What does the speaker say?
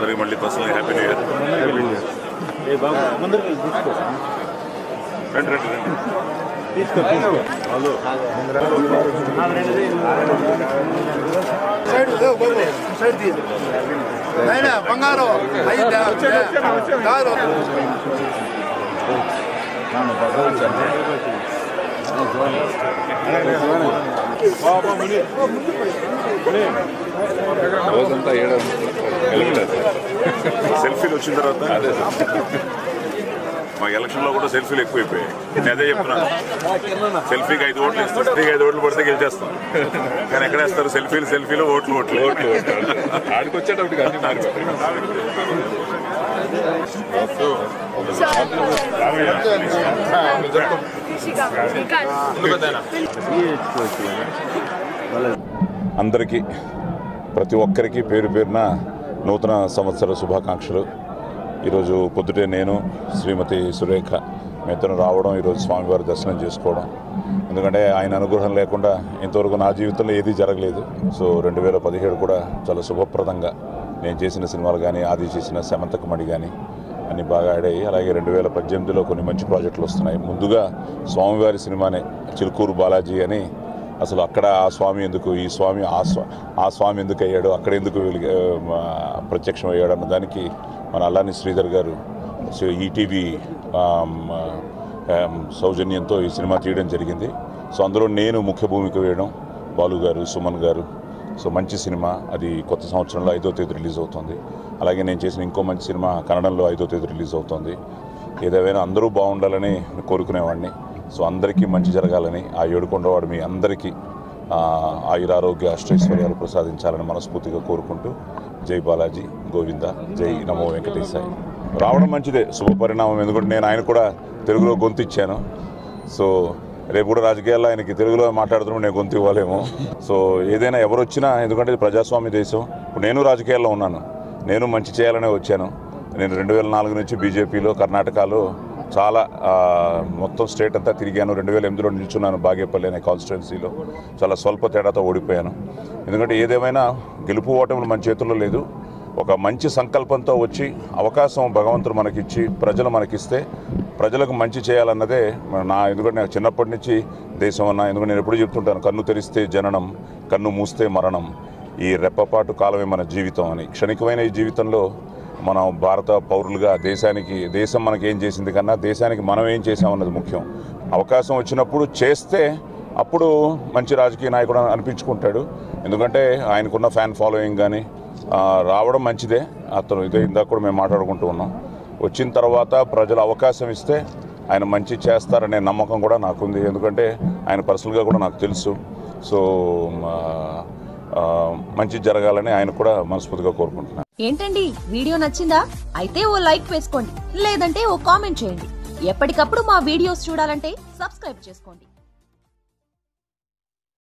mandarle personal రోజంతా ఏడు సెల్ఫీలు వచ్చిన తర్వాత? మా ఎలక్షన్లో కూడా సెల్ఫీలు ఎక్కువైపోయాయి. నేను అదే చెప్తున్నాను సెల్ఫీకి ఐదు ఓట్లు ఇస్తే. సెల్ఫీకి ఐదు ఓట్లు పడితే గెలిచేస్తాం. కానీ ఎక్కడ వేస్తారు? సెల్ఫీలు సెల్ఫీలు ఓట్లు ఓట్లు. ఓట్లు ఆడికి వచ్చేటప్పటికి అన్ని మారిపోతాయి అందరికీ ప్రతి ఒక్కరికి పేరు పేరున నూతన సంవత్సర శుభాకాంక్షలు. ఈరోజు పొద్దుటే నేను శ్రీమతి సురేఖ మేతను రావడం ఈరోజు స్వామివారి దర్శనం చేసుకోవడం. ఎందుకంటే ఆయన అనుగ్రహం లేకుండా ఇంతవరకు నా జీవితంలో ఏదీ జరగలేదు. సో రెండు వేల పదిహేడు కూడా చాలా శుభప్రదంగా నేను చేసిన సినిమాలు కానీ ఆది చేసిన శమంతకమణి కానీ అన్ని బాగా ఆడాయి అలాగే రెండు వేల పద్దెనిమిదిలో కొన్ని మంచి ప్రాజెక్టులు వస్తున్నాయి. ముందుగా స్వామివారి సినిమానే చిలుకూరు బాలాజీ అని. అసలు అక్కడ ఆ స్వామి ఎందుకు ఈ స్వామి ఆ స్వా ఆ స్వామి ఎందుకు అయ్యాడు అక్కడ ఎందుకు ప్రత్యక్షం అయ్యాడు అన్న దానికి మన అల్లాని శ్రీధర్ గారు ఈటీవీ సౌజన్యంతో ఈ సినిమా తీయడం జరిగింది. సో అందులో నేను ముఖ్య భూమిక వేయడం బాలు గారు సుమన్ గారు సో మంచి సినిమా. అది కొత్త సంవత్సరంలో ఐదో తేదీ రిలీజ్ అవుతుంది. అలాగే నేను చేసిన ఇంకో మంచి సినిమా కన్నడంలో ఐదో తేదీ రిలీజ్ అవుతుంది. ఏదేమైనా అందరూ బాగుండాలని కోరుకునేవాడిని. సో అందరికీ మంచి జరగాలని ఆ ఏడుకొండవాడు మీ అందరికీ ఆయురారోగ్య అష్టైశ్వర్యాలు ప్రసాదించాలని మనస్ఫూర్తిగా కోరుకుంటూ జై బాలాజీ గోవింద జై నమో వెంకటేశాయి. రావడం మంచిదే. శుభ పరిణామం ఎందుకంటే నేను ఆయన కూడా తెలుగులో గొంతు ఇచ్చాను. సో రేపు కూడా రాజకీయాల్లో ఆయనకి తెలుగులో మాట్లాడుతున్నాం నేను గొంతు ఇవ్వలేము. సో ఏదైనా ఎవరు వచ్చినా ఎందుకంటే ఇది ప్రజాస్వామ్య దేశం. ఇప్పుడు నేను రాజకీయాల్లో ఉన్నాను. నేను మంచి చేయాలనే వచ్చాను. నేను రెండు వేల నాలుగు నుంచి బీజేపీలో కర్ణాటకలో చాలా మొత్తం స్టేట్ అంతా తిరిగాను. రెండు వేల ఎనిమిదిలో నిల్చున్నాను బాగేపల్లి అనే కాన్స్టిట్యున్సీలో చాలా స్వల్ప తేడాతో ఓడిపోయాను. ఎందుకంటే ఏదేమైనా గెలుపు ఓటములు మన చేతుల్లో లేదు. ఒక మంచి సంకల్పంతో వచ్చి అవకాశం భగవంతుడు మనకిచ్చి ప్రజలు మనకిస్తే ప్రజలకు మంచి చేయాలన్నదే నా ఎందుకంటే నాకు చిన్నప్పటి నుంచి దేశం అన్న ఎందుకంటే నేను ఎప్పుడు చెప్తుంటాను కన్ను తెరిస్తే జననం కన్ను మూస్తే మరణం. ఈ రెప్పపాటు కాలమే మన జీవితం అని. క్షణికమైన ఈ జీవితంలో మనం భారత పౌరులుగా దేశానికి దేశం మనకి ఏం చేసింది కన్నా దేశానికి మనం ఏం చేసామన్నది ముఖ్యం. అవకాశం వచ్చినప్పుడు చేస్తే అప్పుడు మంచి రాజకీయ నాయకుడు అని అనిపించుకుంటాడు. ఎందుకంటే ఆయనకున్న ఫ్యాన్ ఫాలోయింగ్ కానీ రావడం మంచిదే. అతను ఇదే ఇందాక కూడా మేము మాట్లాడుకుంటూ ఉన్నాం. వచ్చిన తర్వాత ప్రజలు అవకాశం ఇస్తే ఆయన మంచి చేస్తారనే నమ్మకం కూడా నాకుంది. ఎందుకంటే ఆయన పర్సనల్గా కూడా నాకు తెలుసు. సో మంచి జరగాలని ఆయన కూడా మనస్ఫూర్తిగా కోరుకుంటున్నాను. ఏంటండి? వీడియో నచ్చిందా? అయితే ఓ లైక్ వేసుకోండి. లేదంటే ఓ కామెంట్ చేయండి. ఎప్పటికప్పుడు మా వీడియోస్ చూడాలంటే సబ్స్క్రైబ్ చేసుకోండి.